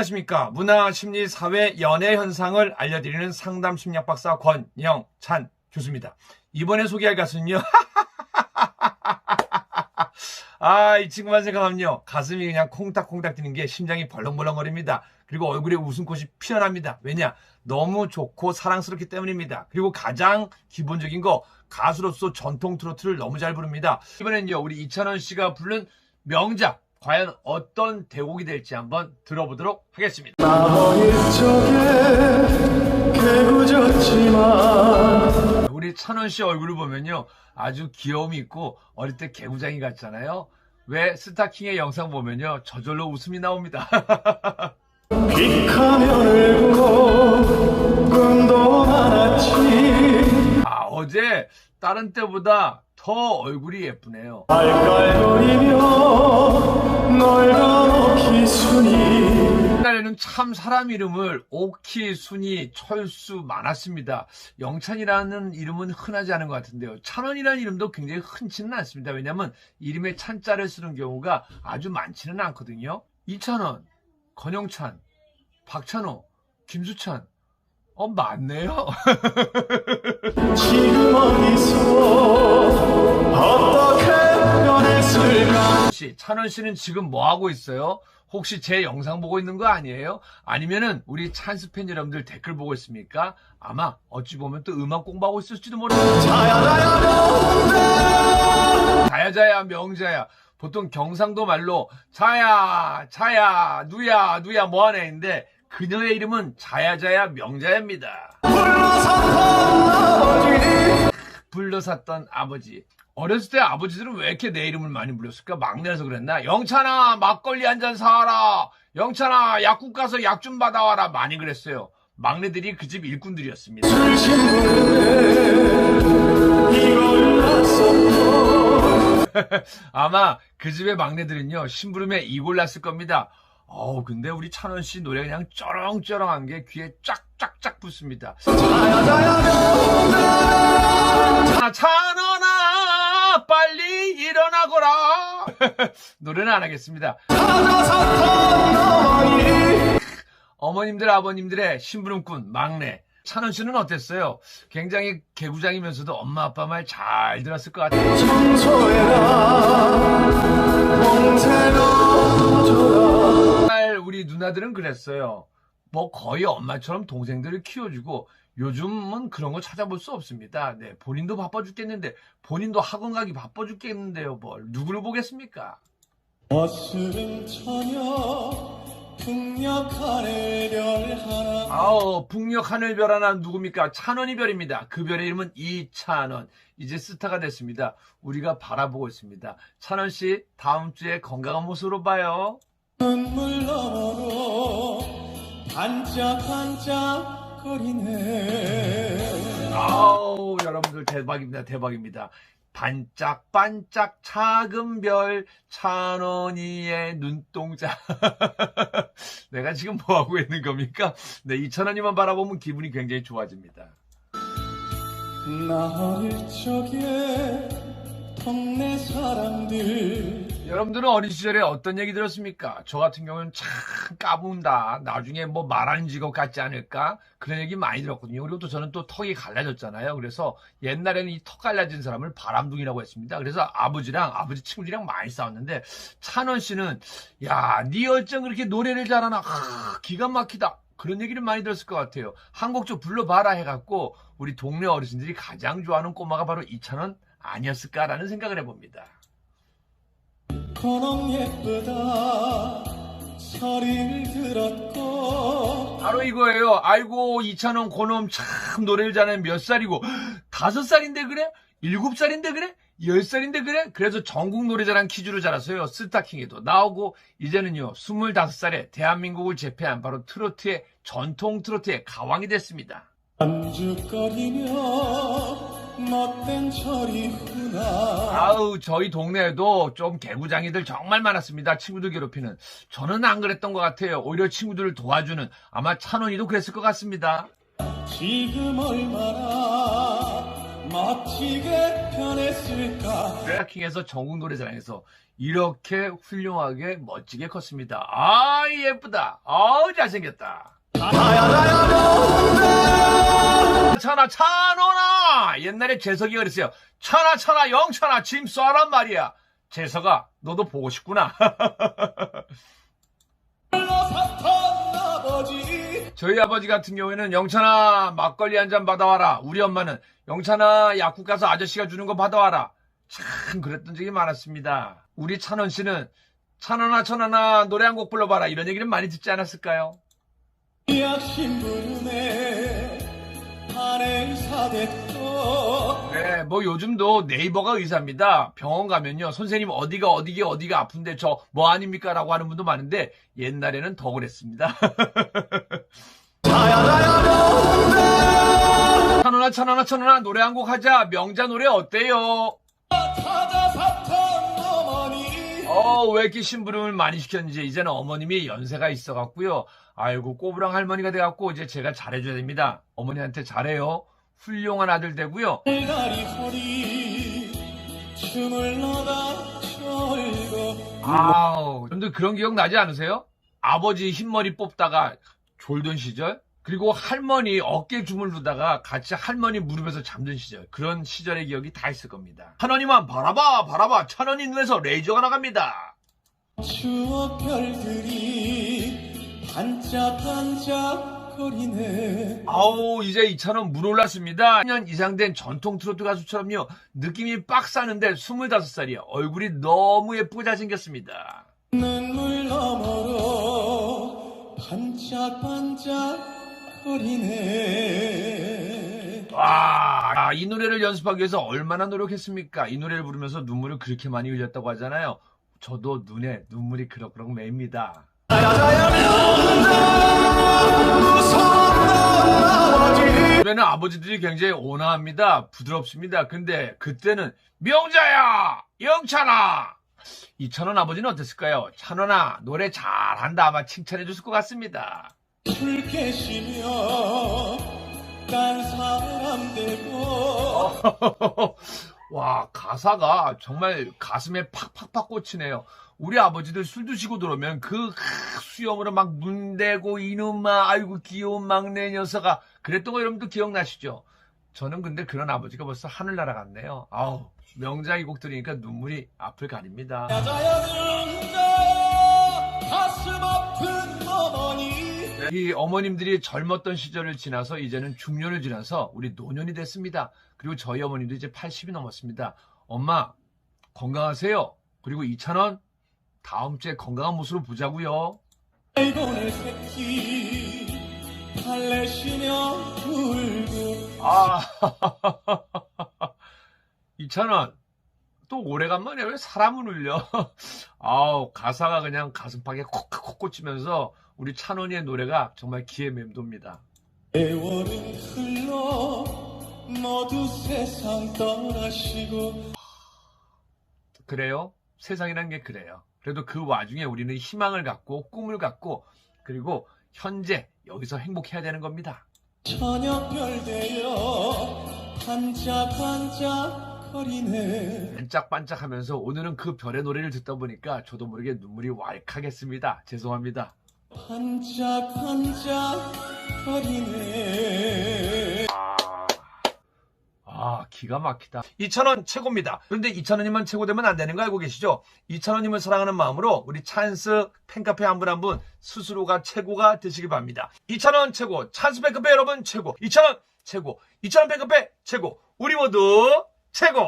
안녕하십니까. 문화, 심리, 사회, 연애 현상을 알려드리는 상담 심리학 박사 권영찬 교수입니다. 이번에 소개할 가수는요. 아, 이 친구만 생각하면요. 가슴이 그냥 콩닥콩닥 뛰는 게 심장이 벌렁벌렁거립니다. 그리고 얼굴에 웃음꽃이 피어납니다. 왜냐? 너무 좋고 사랑스럽기 때문입니다. 그리고 가장 기본적인 거 가수로서 전통 트로트를 너무 잘 부릅니다. 이번엔요. 우리 이찬원 씨가 부른 명작 과연 어떤 대곡이 될지 한번 들어보도록 하겠습니다. 우리 찬원 씨 얼굴을 보면요. 아주 귀여움이 있고 어릴 때 개구장이 같잖아요. 왜 스타킹의 영상 보면요. 저절로 웃음이 나옵니다. 다른 때보다 더 얼굴이 예쁘네요. 옛날에는 참 사람 이름을 오키, 순이, 철수 많았습니다. 영찬이라는 이름은 흔하지 않은 것 같은데요. 찬원이라는 이름도 굉장히 흔치는 않습니다. 왜냐하면 이름에 찬자를 쓰는 경우가 아주 많지는 않거든요. 이찬원, 권영찬, 박찬호, 김수찬, 어 많네요. 지금 어디서 어떻게 변했을까 혹시 찬원 씨는 지금 뭐 하고 있어요? 혹시 제 영상 보고 있는 거 아니에요? 아니면은 우리 찬스 팬 여러분들 댓글 보고 있습니까? 아마 어찌 보면 또 음악 공부하고 있을지도 모르겠어요. 자야자야 자야자야 명자야. 보통 경상도 말로 자야 자야 누야 누야 뭐하네인데 그녀의 이름은 자야자야 명자야입니다. 아버지 불러 샀던 아버지. 어렸을 때 아버지들은 왜 이렇게 내 이름을 많이 불렀을까? 막내라서 그랬나? 영찬아, 막걸리 한 잔 사와라. 영찬아, 약국 가서 약 좀 받아와라. 많이 그랬어요. 막내들이 그 집 일꾼들이었습니다. 아마 그 집의 막내들은요, 심부름에 이골 났을 겁니다. 어우, 근데 우리 찬원 씨 노래 그냥 쩌렁쩌렁한 게 귀에 쫙쫙쫙 붙습니다. 자야자야 아, 찬원아, 빨리 일어나거라. 노래는 안 하겠습니다. 어머님들 아버님들의 심부름꾼 막내 찬원 씨는 어땠어요? 굉장히 개구장이면서도 엄마 아빠 말 잘 들었을 것 같아요. 옛날 우리 누나들은 그랬어요. 뭐 거의 엄마처럼 동생들을 키워주고 요즘은 그런 거 찾아볼 수 없습니다. 네, 본인도 바빠 죽겠는데 본인도 학원 가기 바빠 죽겠는데요. 뭘 누구를 보겠습니까? 풍력 하늘별 하나 아우 북녘 하늘별 하나 누굽니까? 찬원이 별입니다. 그 별의 이름은 이찬원. 이제 스타가 됐습니다. 우리가 바라보고 있습니다. 찬원 씨 다음 주에 건강한 모습으로 봐요. 눈물 너머로 반짝반짝 거리네 아우 여러분들 대박입니다. 대박입니다. 반짝반짝 작은 별 찬원이의 눈동자. 내가 지금 뭐 하고 있는 겁니까? 네, 이찬원이만 바라보면 기분이 굉장히 좋아집니다. 나 어릴 적에 동네 사람들 여러분들은 어린 시절에 어떤 얘기 들었습니까? 저 같은 경우는 참 까분다. 나중에 뭐 말하는 직업 같지 않을까? 그런 얘기 많이 들었거든요. 그리고 또 저는 또 턱이 갈라졌잖아요. 그래서 옛날에는 이 턱 갈라진 사람을 바람둥이라고 했습니다. 그래서 아버지랑 아버지 친구들이랑 많이 싸웠는데 찬원 씨는 야, 네 어쩜 그렇게 노래를 잘하나? 하, 기가 막히다. 그런 얘기를 많이 들었을 것 같아요. 한 곡 좀 불러봐라 해갖고 우리 동네 어르신들이 가장 좋아하는 꼬마가 바로 이찬원 아니었을까라는 생각을 해봅니다. 그놈 예쁘다 소리를 들었고 바로 이거예요. 아이고 이찬원 고놈 참 노래를 잘하는 몇 살이고 다섯 살인데 그래? 일곱 살인데 그래? 열 살인데 그래? 그래서 전국 노래자랑 퀴즈로 자라서요. 스타킹에도 나오고 이제는요. 스물다섯 살에 대한민국을 제패한 바로 트로트의 전통 트로트의 가왕이 됐습니다. 안죽거리며 못된 소리구나 아우 저희 동네에도 좀 개구장이들 정말 많았습니다. 친구들 괴롭히는. 저는 안 그랬던 것 같아요. 오히려 친구들을 도와주는 아마 찬원이도 그랬을 것 같습니다. 지금 얼마나 멋지게 변했을까 드라킹에서 전국 노래자랑에서 이렇게 훌륭하게 멋지게 컸습니다. 아 예쁘다. 아우 잘생겼다. 찬 호나 옛날에 재석이가 그랬어요. 천하 천하 영천하 짐 쏴란 말이야. 재석아 너도 보고 싶구나. 저희 아버지 같은 경우에는 영찬아 막걸리 한 잔 받아와라. 우리 엄마는 영찬아 약국 가서 아저씨가 주는 거 받아와라. 참 그랬던 적이 많았습니다. 우리 찬원 씨는 찬원아 천원아 노래 한 곡 불러봐라 이런 얘기는 많이 듣지 않았을까요? 네, 뭐 요즘도 네이버가 의사입니다. 병원 가면요 선생님 어디가 어디가 어디가 아픈데 저 뭐 아닙니까? 라고 하는 분도 많은데 옛날에는 더 그랬습니다. 찬원아 찬원아 찬원아 노래 한 곡 하자 명자 노래 어때요? 어, 왜 이렇게 심부름을 많이 시켰는지 이제는 어머님이 연세가 있어갖고요. 아이고 꼬부랑 할머니가 돼갖고 이제 제가 잘해줘야 됩니다. 어머니한테 잘해요. 훌륭한 아들 되고요. 아우, 여러분들 그런 기억 나지 않으세요? 아버지 흰머리 뽑다가 졸던 시절? 그리고 할머니 어깨 주물르다가 같이 할머니 무릎에서 잠든 시절. 그런 시절의 기억이 다 있을 겁니다. 천원이만 바라봐, 바라봐. 천원이 눈에서 레이저가 나갑니다. 추억 별들이 반짝반짝거리네 아우 이제 이찬원 물 올랐습니다. 10년 이상 된 전통 트로트 가수처럼요. 느낌이 빡 싸는데 25살이요. 얼굴이 너무 예쁘고 잘생겼습니다. 눈물 너머로 반짝반짝 거리네 와, 아, 이 노래를 연습하기 위해서 얼마나 노력했습니까? 이 노래를 부르면서 눈물을 그렇게 많이 흘렸다고 하잖아요. 저도 눈에 눈물이 그럭그럭 맵니다. 노래는 아버지들이 굉장히 온화합니다. 부드럽습니다. 근데 그때는 명자야! 영찬아! 이찬원 아버지는 어땠을까요? 찬원아, 노래 잘한다. 아마 칭찬해 줬을 것 같습니다. 술 깨시며 딴 사람 되고 와, 가사가 정말 가슴에 팍팍팍 꽂히네요. 우리 아버지들 술 드시고 들어오면 그 수염으로 막 문대고 이놈아, 아이고 귀여운 막내 녀석아. 그랬던 거 여러분도 기억나시죠? 저는 근데 그런 아버지가 벌써 하늘 날아갔네요. 아우, 명작 이 곡 들으니까 눈물이 앞을 가립니다. 이 어머님들이 젊었던 시절을 지나서 이제는 중년을 지나서 우리 노년이 됐습니다. 그리고 저희 어머님도 이제 80이 넘었습니다. 엄마 건강하세요. 그리고 이찬원 다음 주에 건강한 모습으로 보자고요. 아 이찬원 또 오래간만에 왜 사람을 울려? 아우 가사가 그냥 가슴팍에 콕콕 꽂히면서 우리 찬원이의 노래가 정말 귀에 맴돕니다. 세월은 흘러 모두 세상 떠나시고 그래요? 세상이란 게 그래요. 그래도 그 와중에 우리는 희망을 갖고 꿈을 갖고 그리고 현재 여기서 행복해야 되는 겁니다. 저녁별 되어 반짝반짝 거리네 반짝반짝 하면서 오늘은 그 별의 노래를 듣다 보니까 저도 모르게 눈물이 왈칵했습니다. 죄송합니다. 반짝반짝 거리네 아, 기가 막히다. 이찬원 최고입니다. 그런데 이찬원님만 최고되면 안 되는 거 알고 계시죠? 이찬원님을 사랑하는 마음으로 우리 찬스 팬카페 한 분 한 분 스스로가 최고가 되시기 바랍니다. 이찬원 최고, 찬스 팬카페 여러분 최고, 이찬원 최고, 이찬원 팬카페 최고, 우리 모두 최고!